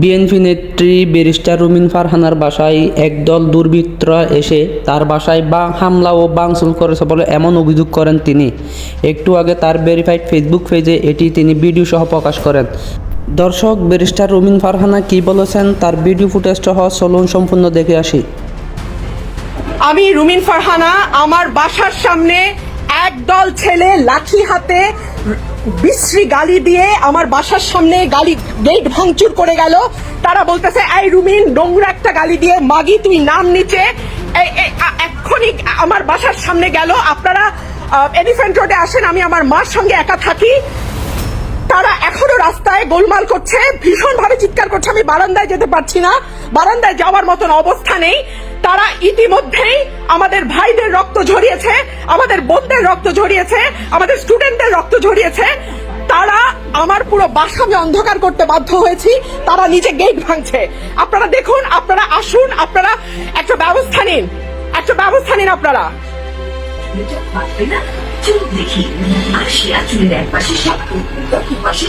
BNP নেত্রী barrister রুমিন ফারহানার বাসায় একদল দুর্বৃত্তরা এসে তার বাসায় বা হামলা ও ভাঙচুর করেছে বলে এমন অভিযোগ করেন তিনি। একটু আগে তার ভেরিফাইড ফেসবুক পেজে এটি তিনি ভিডিও সহ প্রকাশ করেন। দর্শক, ব্যারিস্টার রুমিন ফারহানা কি বলেছেন তার ভিডিও ফুটেজ সহ চলুন সম্পূর্ণ দেখে আসি। আমি রুমিন ফারহানা, আমার বাসার সামনে একদল ছেলে লাঠি হাতে বিশ্রী গালি দিয়ে আমার বাসার সামনে গালি গেট ভাঙচুর করে গেল। তারা বলতেছে, এই রুমিন, নোংরা একটা গালি দিয়ে মাগি, তুই নাম নিচে। এক্ষুনি আমার বাসার সামনে গেল। আপনারা এলিফ্যান্ট রোডে আসেন, আমি আমার মার সঙ্গে একা থাকি। তারা এখনও রাস্তায় গোলমাল করছে ভীষণ ভাবে চিৎকার করছে। আমি বারান্দায় যেতে পারছি না। বারান্দায় যাওয়ার মতন অবস্থা নেই। তারা ইতিমধ্যেই আমাদের ভাইদের রক্ত ঝরিয়েছে, আমাদের বোনদের রক্ত ঝরিয়েছে, আমাদের স্টুডেন্টদের রক্ত ঝরিয়েছে। তারা আমার পুরো বাসা আমি অন্ধকার করতে বাধ্য হয়েছি, তারা নিজে গেট ভাঙছে। আপনারা দেখুন, আপনারা আসুন, আপনারা একটা ব্যবস্থা নিন, একটা ব্যবস্থা নিন আপনারা। দেখি চুলের এক পাশে পাশে